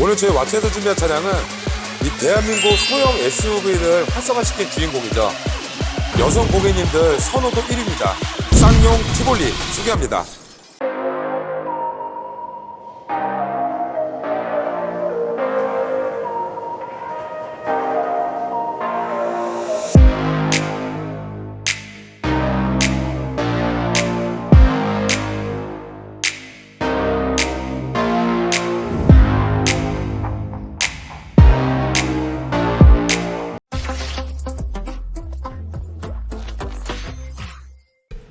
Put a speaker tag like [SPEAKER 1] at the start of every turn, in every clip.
[SPEAKER 1] 오늘 저희 왓츠에서 준비한 차량은 이 대한민국 소형 SUV를 활성화시킨 주인공이죠. 여성 고객님들 선호도 1위입니다. 쌍용 티볼리 소개합니다.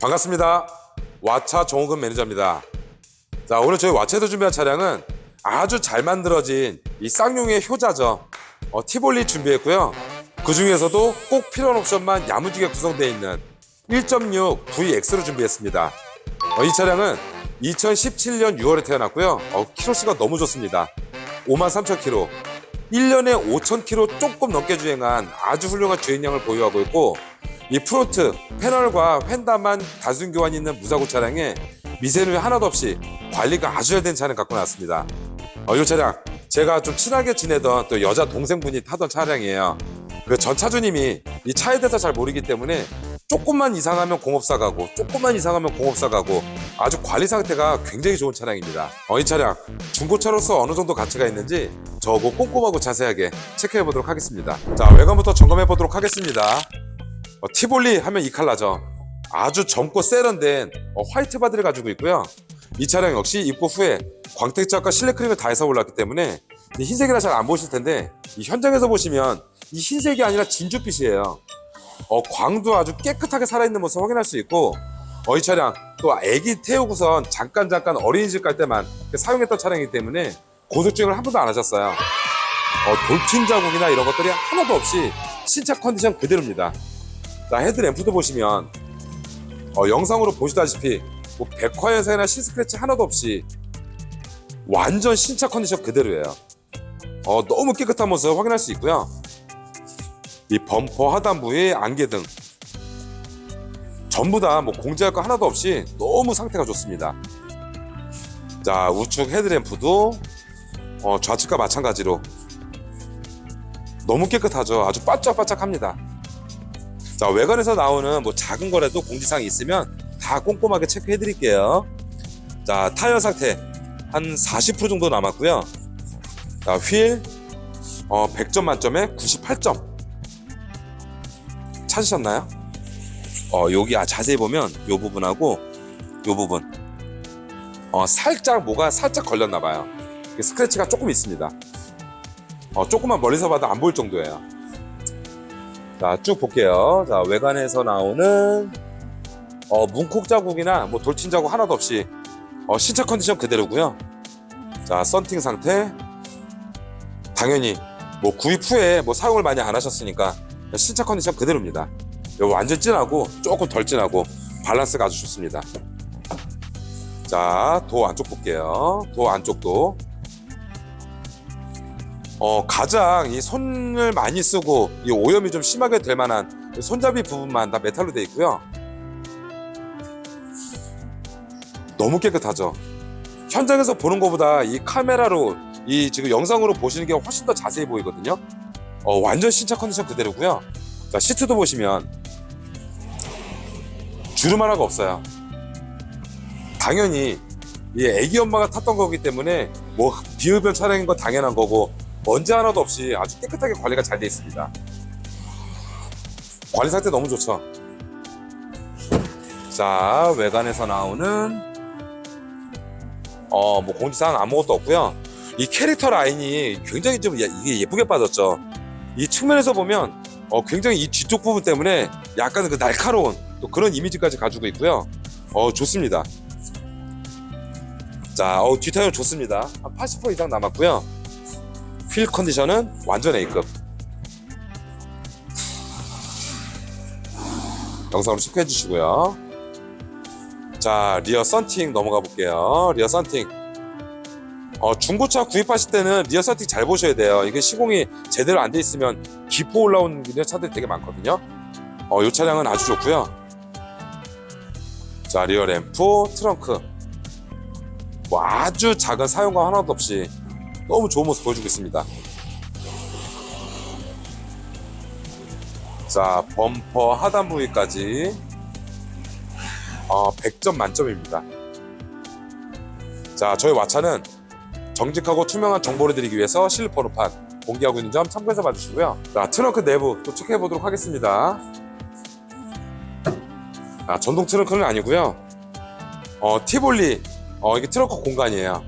[SPEAKER 1] 반갑습니다. 와차 정호근 매니저입니다. 자, 오늘 저희 와차에서 준비한 차량은 아주 잘 만들어진 이 쌍용의 효자죠. 어, 티볼리 준비했고요. 그 중에서도 꼭 필요한 옵션만 야무지게 구성되어 있는 1.6 VX로 준비했습니다. 어, 이 차량은 2017년 6월에 태어났고요. 어, 키로수가 너무 좋습니다. 53,000km. 1년에 5,000km 조금 넘게 주행한 아주 훌륭한 주행량을 보유하고 있고 이 프론트, 패널과 휀다만 단순 교환이 있는 무사고 차량에 미세누이 하나도 없이 관리가 아주 잘 된 차량 갖고 나왔습니다. 어, 이 차량 제가 좀 친하게 지내던 또 여자 동생분이 타던 차량이에요. 그 전 차주님이 이 차에 대해서 잘 모르기 때문에 조금만 이상하면 공업사 가고 조금만 이상하면 공업사 가고 아주 관리 상태가 굉장히 좋은 차량입니다. 어, 이 차량 중고차로서 어느 정도 가치가 있는지 저거 꼼꼼하고 자세하게 체크해 보도록 하겠습니다. 자 외관부터 점검해 보도록 하겠습니다. 어, 티볼리 하면 이 컬러죠. 아주 젊고 세련된 어, 화이트 바디를 가지고 있고요. 이 차량 역시 입고 후에 광택작과 실내 크림을 다 해서 올랐기 때문에 이 흰색이라 잘 안 보실 텐데 이 현장에서 보시면 이 흰색이 아니라 진주빛이에요. 어, 광도 아주 깨끗하게 살아있는 모습 확인할 수 있고 어, 이 차량 또 애기 태우고선 잠깐 잠깐 어린이집 갈 때만 사용했던 차량이기 때문에 고속주행을 한 번도 안 하셨어요. 어, 돌침 자국이나 이런 것들이 하나도 없이 신차 컨디션 그대로입니다. 자, 헤드램프도 보시면 어, 영상으로 보시다시피 뭐 백화 현상이나 실스크래치 하나도 없이 완전 신차 컨디션 그대로예요. 어, 너무 깨끗한 모습 확인할 수 있고요. 이 범퍼 하단부의 안개등 전부 다 뭐 공지할 거 하나도 없이 너무 상태가 좋습니다. 자 우측 헤드램프도 어, 좌측과 마찬가지로 너무 깨끗하죠. 아주 바짝바짝합니다. 자 외관에서 나오는 뭐 작은 거라도 공지사항이 있으면 다 꼼꼼하게 체크해 드릴게요. 자 타이어 상태 한 40% 정도 남았고요. 자 휠 어, 100점 만점에 98점 찾으셨나요? 어 여기 아, 자세히 보면 요 부분하고 요 부분 어 살짝 뭐가 살짝 걸렸나 봐요. 스크래치가 조금 있습니다. 어 조금만 멀리서 봐도 안 보일 정도예요. 자 쭉 볼게요. 자 외관에서 나오는 어 문콕 자국이나 뭐 돌침 자국 하나도 없이 어 신차 컨디션 그대로고요. 자 썬팅 상태 당연히 뭐 구입 후에 뭐 사용을 많이 안 하셨으니까 신차 컨디션 그대로입니다. 완전 진하고 조금 덜 진하고 밸런스가 아주 좋습니다. 자, 도 안쪽 볼게요. 도 안쪽도 어, 가장 이 손을 많이 쓰고 이 오염이 좀 심하게 될 만한 이 손잡이 부분만 다 메탈로 되어 있고요. 너무 깨끗하죠. 현장에서 보는 것보다 이 카메라로 이 지금 영상으로 보시는 게 훨씬 더 자세히 보이거든요. 어, 완전 신차 컨디션 그대로고요. 자, 시트도 보시면 주름 하나가 없어요. 당연히 이 애기 엄마가 탔던 거기 때문에 뭐 비흡연 차량인 건 당연한 거고 먼지 하나도 없이 아주 깨끗하게 관리가 잘돼 있습니다. 관리 상태 너무 좋죠. 자, 외관에서 나오는 어, 뭐 공지사항 아무것도 없고요. 이 캐릭터 라인이 굉장히 좀 예- 예쁘게 빠졌죠. 이 측면에서 보면 어, 굉장히 이 뒤쪽 부분 때문에 약간 그 날카로운 또 그런 이미지까지 가지고 있고요. 어, 좋습니다. 자, 어, 뒷타이어 좋습니다. 한 80% 이상 남았고요. 휠 컨디션은 완전 A급. 영상으로 체크해 주시고요. 자, 리어 썬팅 넘어가 볼게요. 리어 썬팅. 어, 중고차 구입하실 때는 리어 썬팅 잘 보셔야 돼요. 이게 시공이 제대로 안 돼 있으면 기포 올라오는 차들이 되게 많거든요. 어, 이 차량은 아주 좋고요. 자, 리어 램프, 트렁크. 뭐 아주 작은 사용감 하나도 없이 너무 좋은 모습 보여주고 있습니다. 자, 범퍼 하단 부위까지 어, 100점 만점입니다. 자, 저희 와차는 정직하고 투명한 정보를 드리기 위해서 실리폰판 공개하고 있는 점 참고해서 봐주시고요. 자, 트렁크 내부 또 체크해 보도록 하겠습니다. 아, 전동 트렁크는 아니고요. 어, 티볼리 어, 이게 트렁크 공간이에요.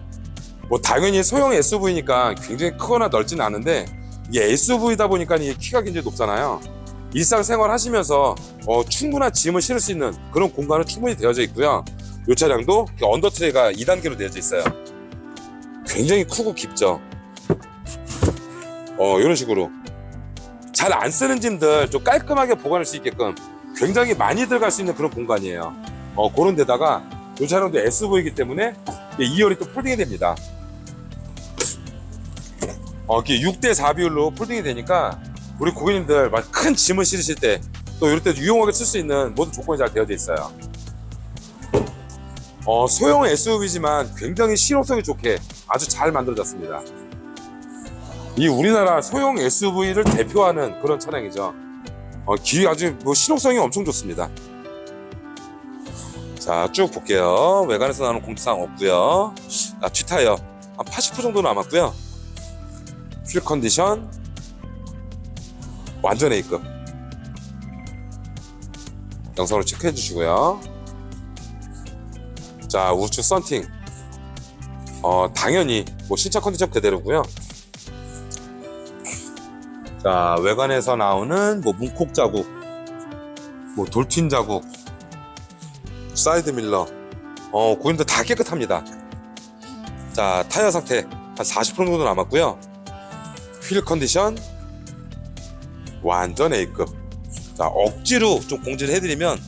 [SPEAKER 1] 뭐 당연히 소형 SUV니까 굉장히 크거나 넓지는 않은데 이게 SUV다 보니까 이게 키가 굉장히 높잖아요. 일상생활 하시면서 어, 충분한 짐을 실을 수 있는 그런 공간은 충분히 되어져 있고요. 이 차량도 언더트레이가 2단계로 되어져 있어요. 굉장히 크고 깊죠. 어, 이런 식으로 잘 안 쓰는 짐들 좀 깔끔하게 보관할 수 있게끔 굉장히 많이 들어갈 수 있는 그런 공간이에요. 어, 그런 데다가 이 차량도 SUV이기 때문에 2열이 또 폴딩이 됩니다. 어, 이렇게 6대 4 비율로 폴딩이 되니까 우리 고객님들 막 큰 짐을 실으실 때 또 이럴 때 유용하게 쓸 수 있는 모든 조건이 잘 되어져 있어요. 어, 소형 SUV지만 굉장히 실용성이 좋게 아주 잘 만들어졌습니다. 이 우리나라 소형 SUV를 대표하는 그런 차량이죠. 어, 기 아주 뭐 실용성이 엄청 좋습니다. 자, 쭉 볼게요. 외관에서 나오는 공지사항 없고요. 자, 뒷타이어 한 80% 정도 남았고요. 휠 컨디션 완전 A급. 영상으로 체크해 주시고요. 자, 우측 썬팅. 어, 당연히 뭐 신차 컨디션 그대로고요. 자, 외관에서 나오는 뭐 문콕 자국, 뭐 돌튄 자국, 사이드 밀러. 어, 고인들 다 깨끗합니다. 자, 타이어 상태 한 40% 정도 남았고요. 휠 컨디션 완전 A급. 자, 억지로 좀 공지를 해드리면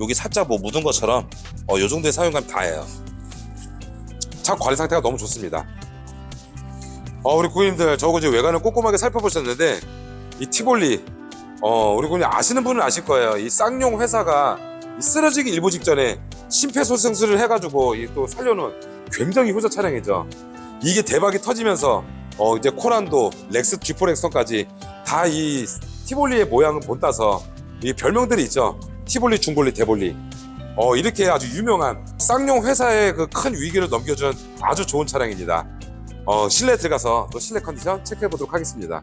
[SPEAKER 1] 여기 살짝 뭐 묻은 것처럼 어, 요 정도의 사용감이 다예요. 차 관리 상태가 너무 좋습니다. 어, 우리 고객님들 저거 이제 외관을 꼼꼼하게 살펴보셨는데 이 티볼리 어, 우리 고객님 아시는 분은 아실 거예요. 이 쌍용 회사가 이 쓰러지기 일보 직전에 심폐소생술을 해가지고 이 또 살려놓은 굉장히 효자 차량이죠. 이게 대박이 터지면서 어, 이제 코란도, 렉스 G4 렉선까지 다 이 티볼리의 모양을 본따서 이 별명들이 있죠. 티볼리, 중볼리, 대볼리. 어, 이렇게 아주 유명한 쌍용 회사의 그 큰 위기를 넘겨준 아주 좋은 차량입니다. 어, 실내 들어가서 또 실내 컨디션 체크해 보도록 하겠습니다.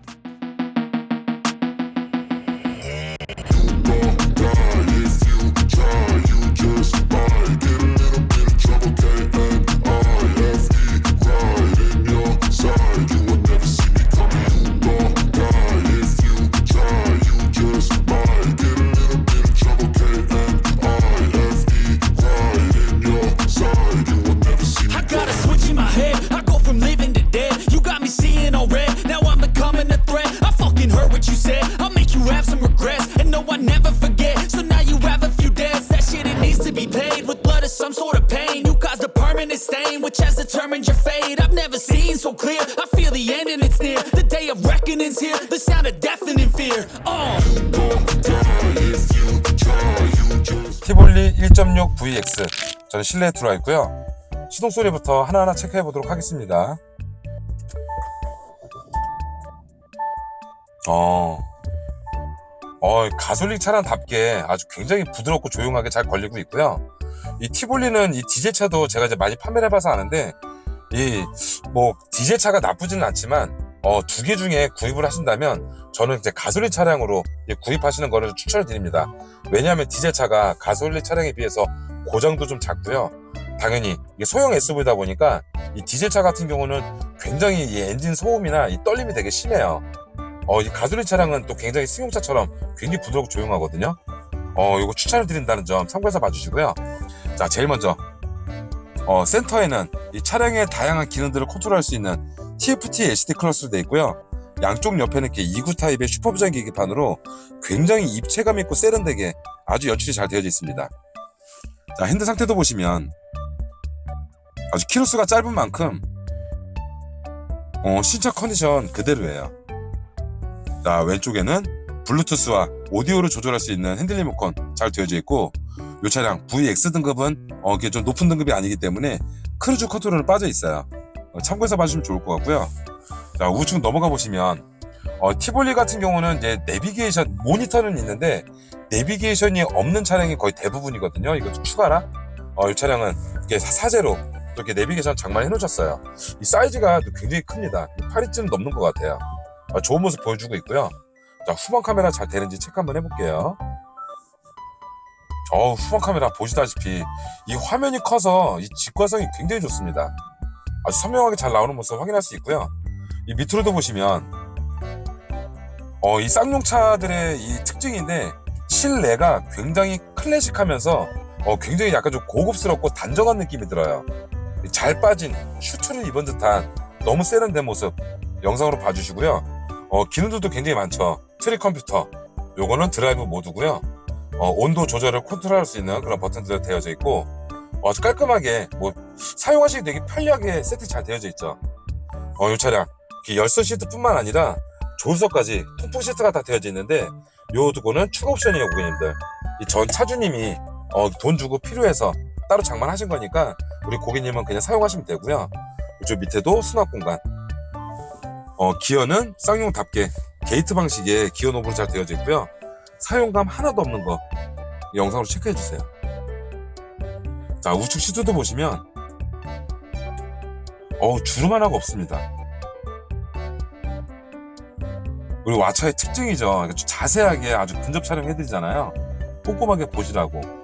[SPEAKER 2] head. I go from living to dead. You got me seeing all red. Now I'm becoming a threat. I fucking heard what you said. I'll make you have some regrets. And no, I never forget. So now you have a few debts. That shit, it needs to be paid with blood or some sort of pain. You caused a permanent stain, which has determined your fate. I've never seen so clear. I feel the end and it's near. The day of reckoning's here. The sound of deafening fear. Oh.
[SPEAKER 1] 티볼리 1.6 VX 저는 실내에 들어와 있고요. 시동 소리부터 하나하나 체크해 보도록 하겠습니다. 어, 어 가솔린 차량답게 아주 굉장히 부드럽고 조용하게 잘 걸리고 있고요. 이 티볼리는 이 디젤 차도 제가 이제 많이 판매를 해봐서 아는데 이 뭐 디젤 차가 나쁘지는 않지만 어, 두 개 중에 구입을 하신다면 저는 이제 가솔린 차량으로 이 구입하시는 거를 추천을 드립니다. 왜냐하면 디젤 차가 가솔린 차량에 비해서 고장도 좀 작고요. 당연히 이게 소형 SUV다 보니까 이 디젤 차 같은 경우는 굉장히 이 엔진 소음이나 이 떨림이 되게 심해요. 어, 이 가솔린 차량은 또 굉장히 승용차처럼 굉장히 부드럽고 조용하거든요. 어, 이거 추천을 드린다는 점 참고해서 봐주시고요. 자, 제일 먼저 어, 센터에는 이 차량의 다양한 기능들을 컨트롤할 수 있는 TFT LCD 클러스로 되어 있고요. 양쪽 옆에는 이렇게 2구 타입의 슈퍼비전 계기판으로 굉장히 입체감 있고 세련되게 아주 연출이 잘 되어져 있습니다. 자, 핸드 상태도 보시면 아주 키로수가 짧은 만큼 어, 신차 컨디션 그대로예요. 자, 왼쪽에는 블루투스와 오디오를 조절할 수 있는 핸들 리모컨 잘 되어져 있고 이 차량 VX 등급은 어, 이게 좀 높은 등급이 아니기 때문에 크루즈 컨트롤은 빠져 있어요. 어, 참고해서 봐주시면 좋을 것 같고요. 자 우측 넘어가 보시면 어, 티볼리 같은 경우는 이제 내비게이션 모니터는 있는데 내비게이션이 없는 차량이 거의 대부분이거든요. 이것도 추가라. 어, 이 차량은 이게 사- 사제로 이렇게 내비게이션 장만해 놓으셨어요. 이 사이즈가 또 굉장히 큽니다. 8인쯤 넘는 것 같아요. 어, 좋은 모습 보여주고 있고요. 자 후방 카메라 잘 되는지 체크 한번 해볼게요. 어 후방 카메라 보시다시피 이 화면이 커서 이 직관성이 굉장히 좋습니다. 아주 선명하게 잘 나오는 모습 확인할 수 있고요. 이 밑으로도 보시면 어, 이 쌍용차들의 이 특징인데 실내가 굉장히 클래식하면서 어, 굉장히 약간 좀 고급스럽고 단정한 느낌이 들어요. 잘 빠진 슈트를 입은 듯한 너무 세련된 모습 영상으로 봐주시고요. 어, 기능들도 굉장히 많죠. 트리 컴퓨터 요거는 드라이브 모드고요. 어, 온도 조절을 컨트롤할 수 있는 그런 버튼들이 되어져 있고 어, 아주 깔끔하게 뭐 사용하시기 되게 편리하게 세팅 잘 되어져 있죠. 어, 이 차량 열선 시트뿐만 아니라 조수석까지 통풍 시트가 다 되어져 있는데 요 두고는 추가 옵션이에요 고객님들 이 전 차주님이 어, 돈 주고 필요해서 따로 장만하신 거니까 우리 고객님은 그냥 사용하시면 되고요 이쪽 밑에도 수납 공간 어, 기어는 쌍용답게 게이트 방식의 기어 노브로 잘 되어져 있고요 사용감 하나도 없는 거 영상으로 체크해 주세요 자 우측 시트도 보시면 어우 주름 하나가 없습니다 그리고 와차의 특징이죠. 자세하게 아주 근접 촬영해드리잖아요. 꼼꼼하게 보시라고.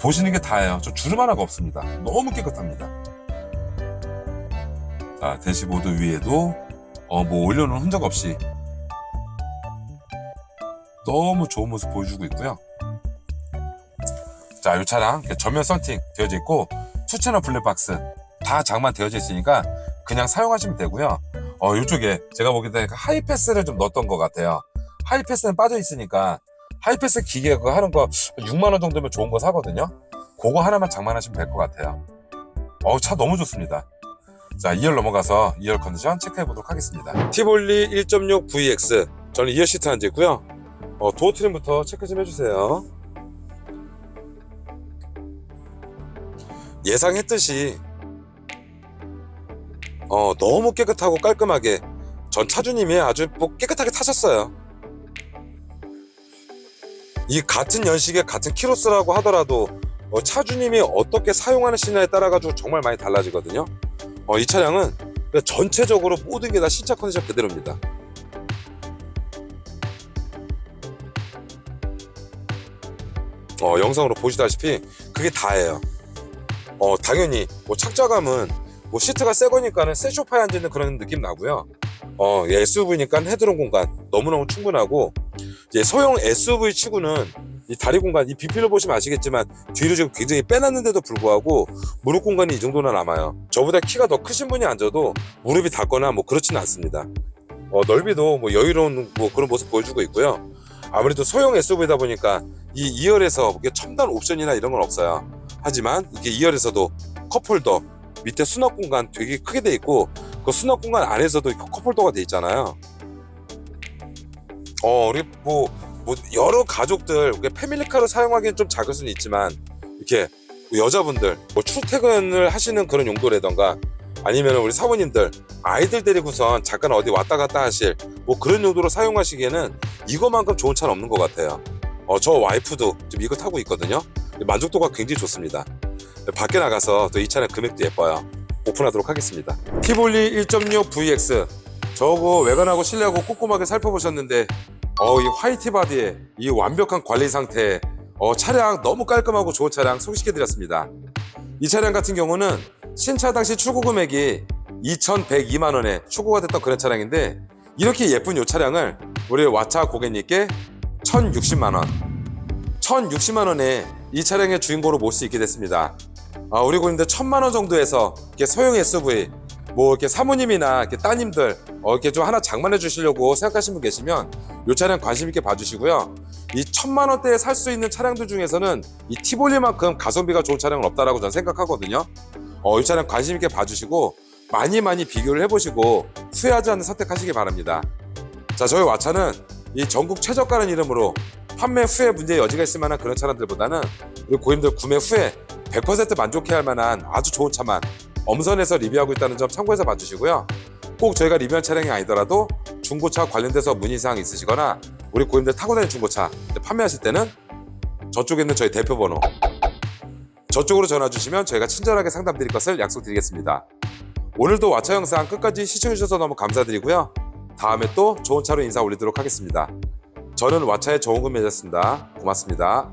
[SPEAKER 1] 보시는 게 다예요. 저 주름 하나가 없습니다. 너무 깨끗합니다. 자, 대시보드 위에도 어, 뭐 올려놓은 흔적 없이 너무 좋은 모습 보여주고 있고요. 자, 이 차량 전면 썬팅 되어져 있고 투채널 블랙박스 다 장만 되어져 있으니까 그냥 사용하시면 되고요. 어, 이쪽에 제가 보기에 하이패스를 좀 넣었던 것 같아요. 하이패스는 빠져 있으니까 하이패스 기계 그거 하는 거 6만 원 정도면 좋은 거 사거든요. 그거 하나만 장만하시면 될 것 같아요. 어, 차 너무 좋습니다. 자, 2열 넘어가서 2열 컨디션 체크해 보도록 하겠습니다. 티볼리 1.6 VX 저는 2열 시트 앉아 있고요. 어, 도어 트림부터 체크 좀 해주세요. 예상했듯이 어, 너무 깨끗하고 깔끔하게 전 차주님이 아주 뭐 깨끗하게 타셨어요. 이 같은 연식의 같은 키로수라고 하더라도 어, 차주님이 어떻게 사용하시냐에 따라 가지고 정말 많이 달라지거든요. 어, 이 차량은 그냥 전체적으로 모든 게 다 신차 컨디션 그대로입니다. 어, 영상으로 보시다시피 그게 다예요. 어, 당연히 뭐 착자감은 뭐 시트가 새 거니까는 새 소파에 앉아 있는 그런 느낌 나고요. 어, 예, SUV니까 헤드룸 공간 너무너무 충분하고 이제 소형 SUV 치고는 이 다리 공간, 이 비필로 보시면 아시겠지만 뒤로 지금 굉장히 빼놨는데도 불구하고 무릎 공간이 이 정도나 남아요. 저보다 키가 더 크신 분이 앉아도 무릎이 닿거나 뭐 그렇지는 않습니다. 어, 넓이도 뭐 여유로운 뭐 그런 모습 보여주고 있고요. 아무래도 소형 SUV다 보니까 이 2열에서 이게 첨단 옵션이나 이런 건 없어요. 하지만 이게 2열에서도 컵홀더 밑에 수납 공간 되게 크게 돼 있고 그 수납 공간 안에서도 컵홀더가 돼 있잖아요. 어, 우리 뭐, 뭐 여러 가족들 패밀리카로 사용하기엔 좀 작을 수는 있지만 이렇게 뭐 여자분들 뭐 출퇴근을 하시는 그런 용도라던가 아니면 우리 사모님들 아이들 데리고선 잠깐 어디 왔다 갔다 하실 뭐 그런 용도로 사용하시기에는 이거만큼 좋은 차는 없는 것 같아요. 어, 저 와이프도 지금 이거 타고 있거든요. 만족도가 굉장히 좋습니다. 밖에 나가서 또 이 차량 금액도 예뻐요. 오픈하도록 하겠습니다. 티볼리 1.6 VX 저거 외관하고 실내하고 꼼꼼하게 살펴보셨는데 어, 이 화이트 바디에 이 완벽한 관리 상태 어, 차량 너무 깔끔하고 좋은 차량 소개시켜드렸습니다. 이 차량 같은 경우는 신차 당시 출고 금액이 2,102만 원에 출고가 됐던 그런 차량인데 이렇게 예쁜 이 차량을 우리 와차 고객님께 1,060만 원 1,060만 원에 이 차량의 주인공으로 모실 수 있게 됐습니다. 아, 우리 고객님들 천만 원 정도에서 이렇게 소형 SUV 뭐 이렇게 사모님이나 이렇게 따님들 어, 이렇게 좀 하나 장만해 주시려고 생각하시는 분 계시면 이 차량 관심 있게 봐주시고요. 이 천만 원대에 살 수 있는 차량들 중에서는 이 티볼리만큼 가성비가 좋은 차량은 없다라고 저는 생각하거든요. 어, 이 차량 관심 있게 봐주시고 많이 많이 비교를 해보시고 후회하지 않는 선택하시기 바랍니다. 자, 저희 와차는 이 전국 최저가라는 이름으로 판매 후에 문제의 여지가 있을 만한 그런 차량들보다는 우리 고객님들 구매 후에 100% 만족해야 할 만한 아주 좋은 차만 엄선해서 리뷰하고 있다는 점 참고해서 봐주시고요. 꼭 저희가 리뷰한 차량이 아니더라도 중고차 관련돼서 문의사항 있으시거나 우리 고객님들 타고 다니는 중고차 판매하실 때는 저쪽에 있는 저희 대표 번호 저쪽으로 전화 주시면 저희가 친절하게 상담 드릴 것을 약속드리겠습니다. 오늘도 와차 영상 끝까지 시청해주셔서 너무 감사드리고요. 다음에 또 좋은 차로 인사 올리도록 하겠습니다. 저는 와차의 정우근 매니저였습니다. 고맙습니다.